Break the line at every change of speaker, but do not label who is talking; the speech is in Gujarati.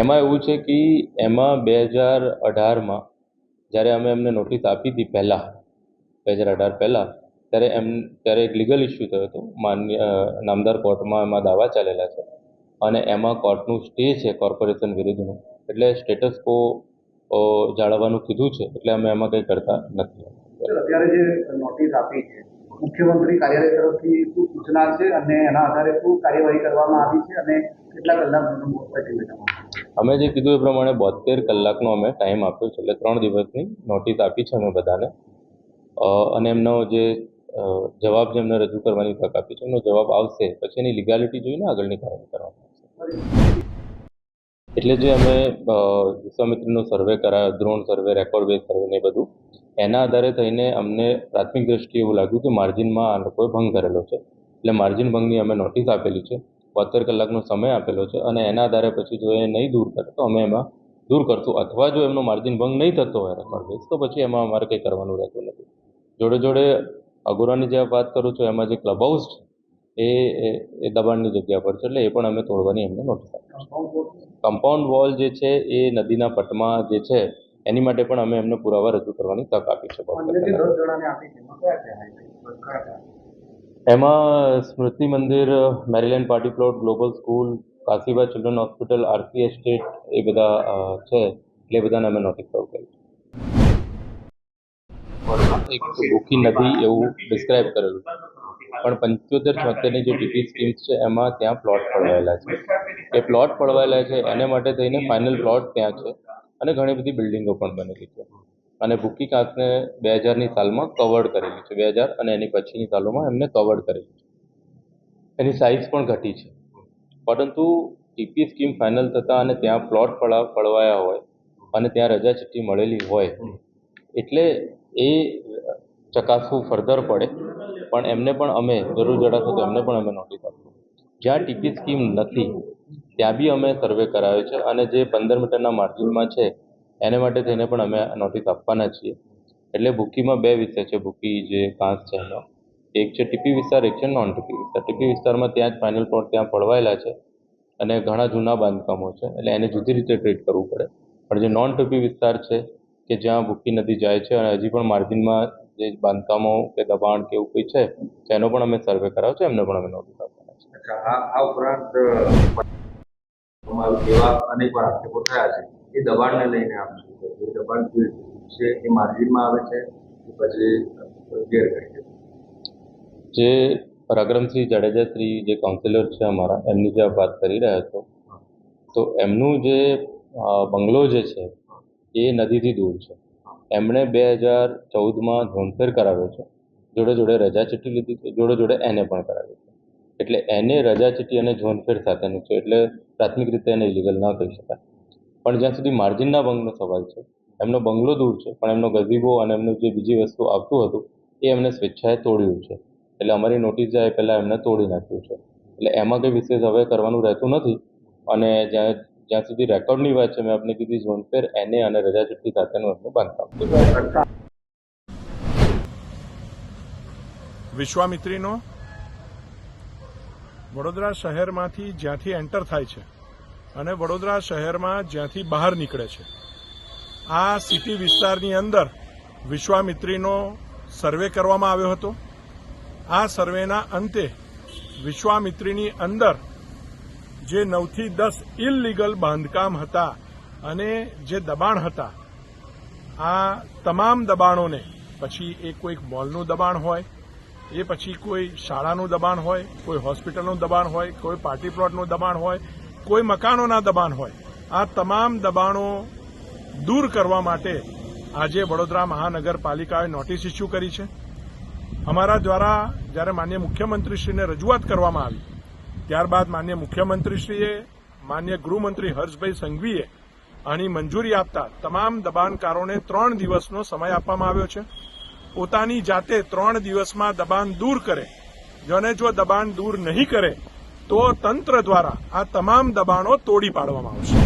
એમાં એવું છે કે એમાં બે હજાર અઢારમાં જ્યારે અમે એમને નોટિસ આપી હતી પહેલાં, બે હજાર અઢાર પહેલાં, ત્યારે એમ, ત્યારે એક લીગલ ઇસ્યુ થયો હતો. માન્ય નામદાર કોર્ટમાં એમાં દાવા ચાલેલા છે. અને એમાં કોર્ટનું સ્ટે છે કોર્પોરેશન વિરુદ્ધનું. એટલે સ્ટેટસ કો જાળવવાનું કીધું છે. એટલે અમે એમાં કંઈ કરતા નથી.
અત્યારે જે નોટિસ આપી છે મુખ્યમંત્રી કાર્યાલય તરફથી શું સૂચના છે અને એના આધારે શું કાર્યવાહી કરવામાં આવી છે અને કેટલા કલાક
અમે જે કીધું એ પ્રમાણે બોતેર કલાકનો અમે ટાઈમ આપ્યો છે. એટલે ત્રણ દિવસની નોટિસ આપી છે અમે બધાને. અને એમનો જે જવાબ જે એમને રજૂ કરવાની તક આપી છે એમનો જવાબ આવશે. પછી એની લીગાલિટી જોઈને આગળની કાર્યવાહી કરવામાં આવશે. એટલે જે અમે વિશ્વામિત્રીનો સર્વે કરાયો drone survey record base survey ને બધું એના આધારે થઈને અમને પ્રાથમિક દ્રષ્ટિએ એવું લાગ્યું કે માર્જિનમાં આ લોકોએ ભંગ કરેલો છે. એટલે માર્જિન ભંગની અમે નોટિસ આપેલી છે. બોતેર કલાકનો સમય આપેલો છે અને એના આધારે પછી જો એ નહીં દૂર કરે તો અમે એમાં દૂર કરશું. અથવા જો એમનો માર્જિન ભંગ નહીં થતો હોય રેકોર્ડ તો પછી એમાં અમારે કંઈ કરવાનું રહેતું નથી. જોડે જોડે અગોરાની જે વાત કરું છું એમાં જે ક્લબ હાઉસ છે એ એ- એ દબાણની જગ્યા પર છે. એટલે એ પણ અમે તોડવાની એમને નોટિસ આપી કમ્પાઉન્ડ વોલ જે છે એ નદીના પટમાં જે છે એની માટે પણ અમે એમને પુરાવા રજૂ કરવાની તક આપી છે
એમાં
Smriti Mandir Maryland party plot global school Kashiba children hospital RC estate એ બધા છે. એટલે બધાને અમે નોટિસ સર્વ કરી એક ભૂખી નદી એવું ડિસ્ક્રાઇબ કરેલું પણ પંચોતેર છોતેરની જે ડીપી સ્કીમ્સ છે એમાં ત્યાં પ્લોટ પડવાયેલા છે. એ પ્લોટ પડવાયેલા છે એને માટે થઈને ફાઇનલ પ્લોટ ત્યાં છે. અને ઘણી બધી બિલ્ડિંગો પણ બનેલી છે. અને ભૂકી કાંસને બે હજારની સાલમાં કવર્ડ કરેલી છે. બે હજાર અને એની પછીની સાલોમાં એમને કવર્ડ કરેલી છે. એની સાઇઝ પણ ઘટી છે. પરંતુ ટીપી સ્કીમ ફાઇનલ થતાં અને ત્યાં પ્લોટ પડા, પડવાયા હોય અને ત્યાં રજા ચિઠ્ઠી મળેલી હોય એટલે એ ચકાસવું ફર્ધર પડે. પણ એમને પણ અમે જરૂર જણાશે તો એમને પણ અમે નોટિસ આપીશું જ્યાં ટીપી સ્કીમ નથી ત્યાં બી અમે સર્વે કરાવ્યો છે અને જે પંદર મીટરના માર્જિનમાં છે, એને માટે થઈને પણ અમે નોટિસ આપવાના છીએ. એટલે ભૂકીમાં બે વિષય છે, ભૂકી જે કાંસ છે એનો. એક છે ટીપી વિસ્તાર, એક છે નોન ટીપી વિસ્તાર. ટીપી વિસ્તારમાં ત્યાં જ ફાઇનલ પ્લોટ ત્યાં પડવાયેલા છે અને ઘણા જૂના બાંધકામો છે. એટલે એને જુદી રીતે ટ્રીટ કરવું પડે. પણ જે નોન ટીપી વિસ્તાર છે, કે જ્યાં ભૂકી નદી જાય છે અને હજી પણ માર્જિનમાં જે બાંધકામો કે દબાણ કે એવું કંઈ છે તેનો પણ અમે સર્વે કરાવ્યો છે, એમને પણ અમે નોટિસ આપવાના છે
આ ઉપરાંત અ, તમારું એવા અનેકવાર આક્ષેપો થયા છે એ દબાણને લઈને આપ શું કહેશો? એ દબાણ જે છે એ માર્જિનમાં આવે છે કે પછી ગેરકાયદે?
જે પરાક્રમસિંહ જાડેજાશ્રી જે કાઉન્સિલર છે અમારા એમની જે વાત કરી રહ્યા છો તો એમનું જે બંગલો જે છે એ નદીથી દૂર છે. એમણે બે હજાર ચૌદમાં ધોનફેર કરાવ્યો છે. જોડે જોડે રજા ચીઠ્ઠી લીધી છે જોડે જોડે એને પણ કરાવ્યું છે. એટલે એને રજા ચીટી અને જોનફેર સાથેનું છે, એટલે પ્રાથમિક રીતે એને ઇલીગલ ના કહી શકાય. પણ જ્યાં સુધી માર્જિનના ભંગનો સવાલ છે, એમનો બંગલો દૂર છે, પણ એમનો ગઝીબો અને એમનું જે બીજી વસ્તુ આવતું હતું, એ એમને સ્વેચ્છાએ તોડ્યું છે. એટલે અમારી નોટિસ જાય પહેલાં એમને તોડી નાખ્યું છે. એટલે એમાં કંઈ વિશેષ હવે કરવાનું રહેતું નથી. અને જ્યાં જ્યાં સુધી રેકોર્ડની વાત છે, મેં આપને કીધી ઝોનફેર એને અને રજા ચિઠ્ઠી સાથેનું એમનું બાંધકામ.
વિશ્વામિત્રીનો વડોદરા શહેરમાંથી જ્યાંથી એન્ટર થાય છે અને વડોદરા શહેરમાં જ્યાંથી બહાર નીકળે છે. આ સિટી વિસ્તારની અંદર વિશ્વામિત્રીનો સર્વે કરવામાં આવ્યો હતો. આ સર્વેના અંતે વિશ્વામિત્રીની અંદર જે નવથી દસ ઇલલીગલ બાંધકામ હતા અને જે દબાણ હતા, આ તમામ દબાણોને, પછી એ કોઈક મોલનું દબાણ હોય એ પછી કોઈ શાળાનું દબાણ હોય, કોઈ હોસ્પિટલનું દબાણ હોય, કોઈ પાર્ટી પ્લોટનું દબાણ હોય, કોઈ મકાનોના દબાણ હોય, આ તમામ દબાણો દૂર કરવા માટે આજે વડોદરા મહાનગરપાલિકાએ નોટિસ ઇસ્યુ કરી છે. અમારા દ્વારા જ્યારે માન્ય મુખ્યમંત્રીશ્રીને રજૂઆત કરવામાં આવી, ત્યારબાદ માન્ય મુખ્યમંત્રીશ્રીએ, માન્ય ગૃહમંત્રી હર્ષભાઈ સંઘવીએ આની મંજૂરી આપતા તમામ દબાણકારોને ત્રણ દિવસનો સમય આપવામાં આવ્યો છે. પોતાની જાતે ત્રણ દિવસમાં દબાણ દૂર કરે. અને જો દબાણ દૂર નહીં કરે, તો તંત્ર દ્વારા આ તમામ દબાણો તોડી પાડવામાં આવશે.